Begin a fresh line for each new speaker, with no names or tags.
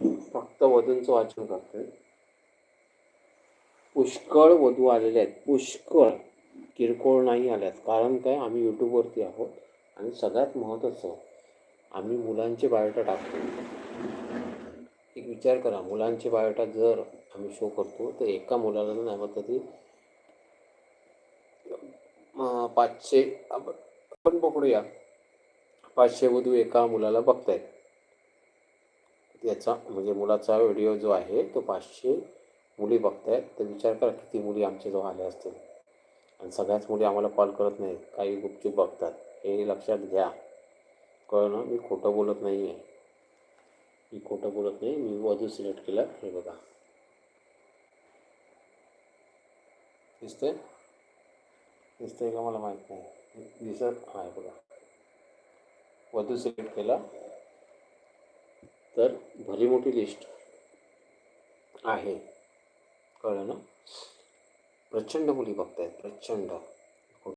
फक्त वधूंचं वाचन करतोय. पुष्कळ वधू आलेले आहेत. पुष्कळ किरकोळ नाही आल्यात कारण काय? आम्ही यूट्यूबवरती आहोत आणि सगळ्यात महत्त्वाचं आम्ही मुलांचे बायोटा टाकतो. एक विचार करा मुलांचे बायोटा जर आम्ही शो करतो तर एका मुलाला नाही म्हणतं ती पाचशे आपण पकडूया. पाचशे वधू एका मुलाला बघतायत. याचा म्हणजे मुलाचा व्हिडिओ जो आहे तो पाचशे मुली बघतायत. तर विचार करा किती मुली आमच्याजवळ आल्या असतील. आणि सगळ्याच मुली आम्हाला कॉल करत नाहीत. काही गुपचूप बघतात. हे लक्षात घ्या. कळलं मी खोटं बोलत नाही आहे मी खोटं बोलत नाही. मी वधू सिलेक्ट केला. हे बघा. दिसतंय? दिसतंय का? मला माहीत नाही. दिसत? आहे बघा. वधू सिलेक्ट केला. तर भली मोठी लिस्ट आहे. कळलं ना? प्रचंड मुली बघतायत प्रचंड.